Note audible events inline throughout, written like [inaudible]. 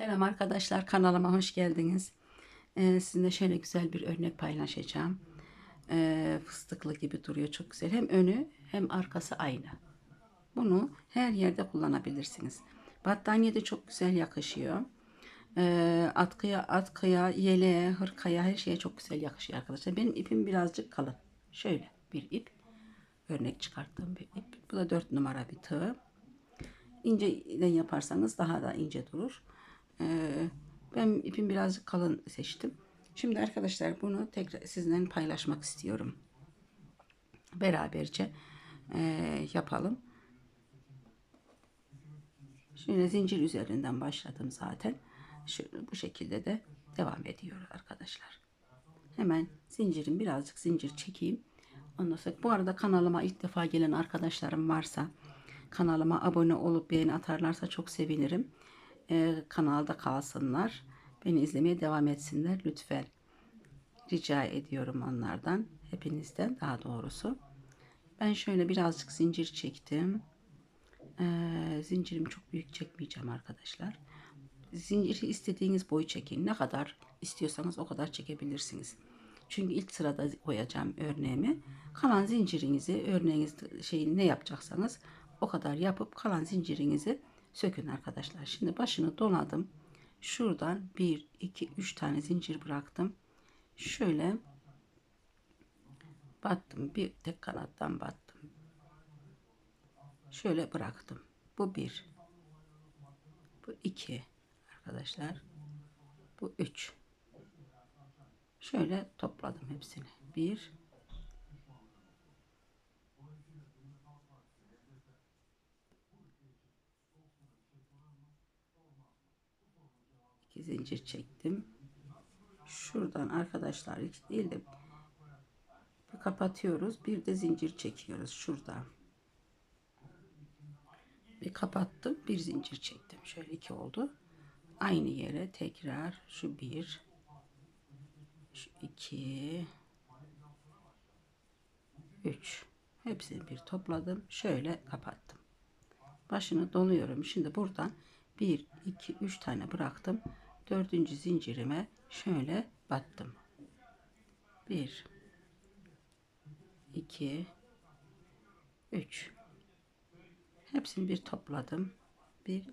Selam arkadaşlar kanalıma hoş geldiniz. Ee, sizinle şöyle güzel bir örnek paylaşacağım. Ee, fıstıklı gibi duruyor çok güzel. Hem önü hem arkası aynı. Bunu her yerde kullanabilirsiniz. Battaniye de çok güzel yakışıyor. Ee, atkıya, atkıya, yeleğe, hırkaya her şeye çok güzel yakışıyor arkadaşlar. Benim ipim birazcık kalın. Şöyle bir ip. Örnek çıkarttığım bir ip. Bu da 4 numara bir tığ. İnceden yaparsanız daha da ince durur. Ee, ben ipim birazcık kalın seçtim. Şimdi arkadaşlar bunu tekrar sizinle paylaşmak istiyorum. Beraberce e, yapalım. Şöyle zincir üzerinden başladım zaten. Şu, bu şekilde de devam ediyor arkadaşlar. Hemen zincirin birazcık zincir çekeyim. Ondan sonra bu arada kanalıma ilk defa gelen arkadaşlarım varsa kanalıma abone olup beğeni atarlarsa çok sevinirim. Ee, kanalda kalsınlar. Beni izlemeye devam etsinler lütfen. Rica ediyorum onlardan. Hepinizden daha doğrusu. Ben şöyle birazcık zincir çektim. Ee, zincirimi çok büyük çekmeyeceğim arkadaşlar. Zinciri istediğiniz boyu çekin. Ne kadar istiyorsanız o kadar çekebilirsiniz. Çünkü ilk sırada koyacağım örneğimi. Kalan zincirinizi örneğiniz şeyi ne yapacaksanız o kadar yapıp kalan zincirinizi sökün arkadaşlar. Şimdi başını doladım. Şuradan 1, 2, 3 tane zincir bıraktım. Şöyle battım. Bir tek kanattan battım. Şöyle bıraktım. Bu 1. Bu 2 arkadaşlar. Bu 3. Şöyle topladım hepsini. 1 zincir çektim. Şuradan arkadaşlar hiç değil de bir kapatıyoruz. Bir de zincir çekiyoruz şurada. Bir kapattım. Bir zincir çektim. Şöyle iki oldu. Aynı yere tekrar şu bir şu iki üç hepsini bir topladım. Şöyle kapattım. Başını doluyorum. Şimdi buradan 1 2 3 tane bıraktım. Dördüncü zincirime şöyle battım. 1 2 3 Hepsini bir topladım. Bir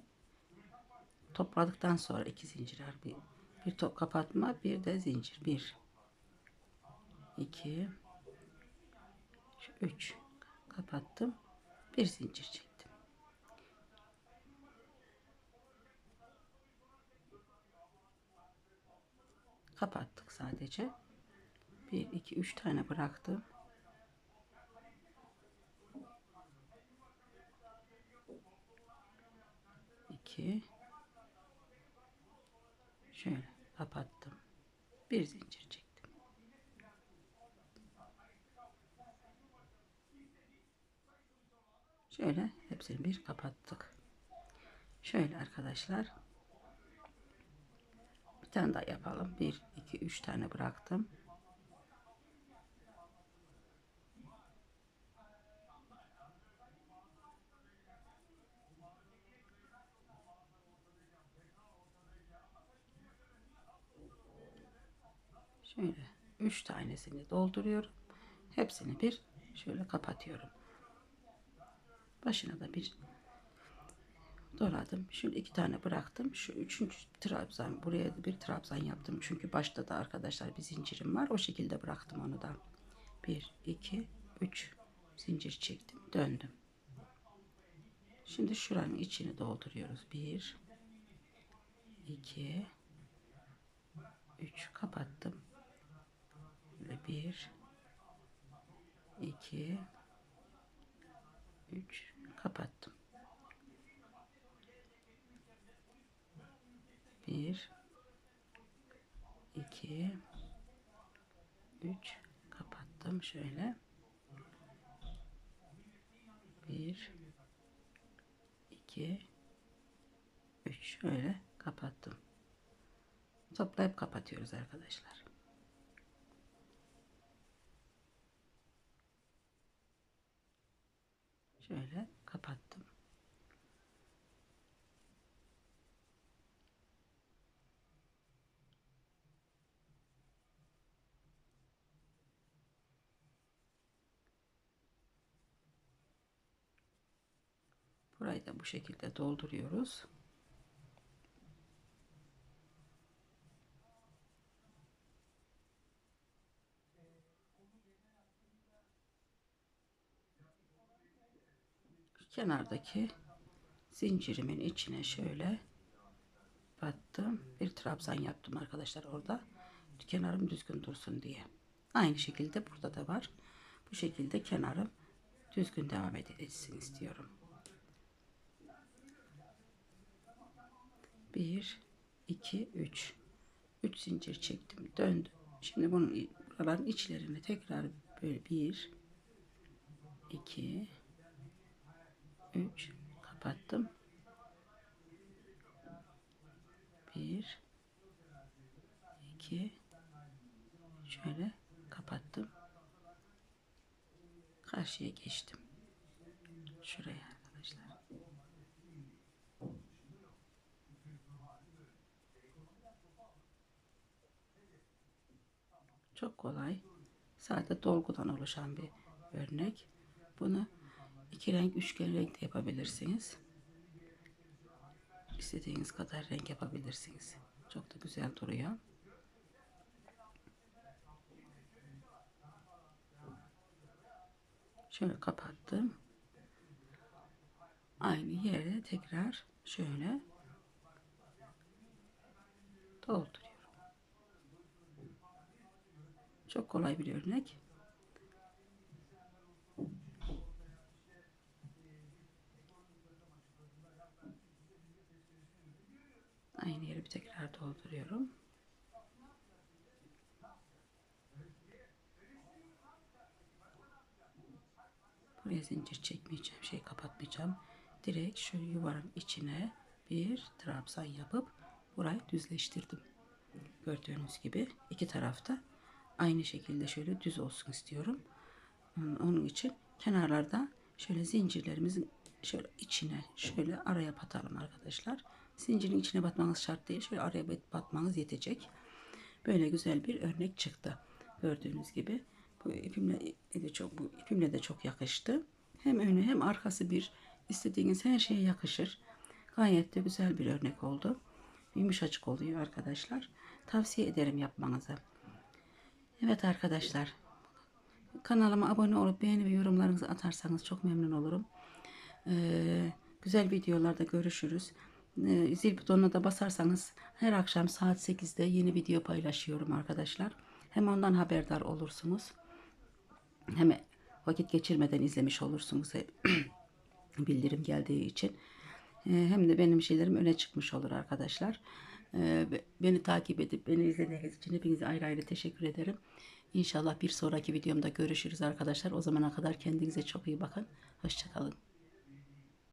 topladıktan sonra iki zincir bir bir top kapatma, bir de zincir. 1 2 3 kapattım. Bir zincir çektim. Kapattık sadece. 1 2 3 tane bıraktım. İki. Şöyle kapattım. Bir zincir çektim. Şöyle hepsini bir kapattık. Şöyle arkadaşlar. Tane daha yapalım. 1 2 3 tane bıraktım. Şöyle 3 tanesini dolduruyorum. Hepsini bir şöyle kapatıyorum. Başına da bir doladım. Şöyle iki tane bıraktım. Şu üçüncü trabzan buraya bir trabzan yaptım. Çünkü başta da arkadaşlar bir zincirim var. O şekilde bıraktım onu da. 1 2 3 zincir çektim. Döndüm. Şimdi şuranın içini dolduruyoruz. 1 2 3 kapattım. Böyle 1 2 3 kapattım. 1 2 3 kapattım şöyle. 1 2 3 şöyle kapattım. Toplayıp kapatıyoruz arkadaşlar. Şöyle kapattım. Burayı da bu şekilde dolduruyoruz. kenardaki zincirimin içine şöyle battım. Bir trabzan yaptım arkadaşlar orada. Kenarım düzgün dursun diye. Aynı şekilde burada da var. Bu şekilde kenarım düzgün devam edilsin istiyorum. Bir, iki, üç. Üç zincir çektim. Döndüm. Şimdi bunun buraların içlerini tekrar böyle bir, iki, 3 kapattım. 1 2 şöyle kapattım. Karşıya geçtim. Şuraya arkadaşlar. Çok kolay. Sadece dolgudan oluşan bir örnek. Bunu iki renk, üçgen renk de yapabilirsiniz. İstediğiniz kadar renk yapabilirsiniz. Çok da güzel duruyor. Şöyle kapattım. Aynı yere tekrar şöyle dolduruyorum. Çok kolay bir örnek. Aynı yeri bir tekrar dolduruyorum. Buraya zincir çekmeyeceğim, şey kapatmayacağım. Direkt şu yuvanın içine bir trabzan yapıp burayı düzleştirdim. Gördüğünüz gibi iki tarafta aynı şekilde şöyle düz olsun istiyorum. Onun için kenarlarda şöyle zincirlerimizin şöyle içine şöyle araya batalım arkadaşlar. Zincirin içine batmanız şart değil. Şöyle araya batmanız yetecek. Böyle güzel bir örnek çıktı. Gördüğünüz gibi. Bu ipimle de çok bu ipimle de çok yakıştı. Hem önü hem arkası bir istediğiniz her şeye yakışır. Gayet de güzel bir örnek oldu. Yumuşacık oluyor arkadaşlar. Tavsiye ederim yapmanızı. Evet arkadaşlar. Kanalıma abone olup beğeni ve yorumlarınızı atarsanız çok memnun olurum. Ee, güzel videolarda görüşürüz. Ee, zil butonuna da basarsanız her akşam saat 8'de yeni video paylaşıyorum arkadaşlar. Hem ondan haberdar olursunuz. Hem vakit geçirmeden izlemiş olursunuz [clears throat] bildirim geldiği için. Ee, hem de benim şeylerim öne çıkmış olur arkadaşlar. Ee, beni takip edip beni izlediğiniz için hepinize ayrı ayrı teşekkür ederim. İnşallah bir sonraki videomda görüşürüz arkadaşlar. O zamana kadar kendinize çok iyi bakın. Hoşçakalın.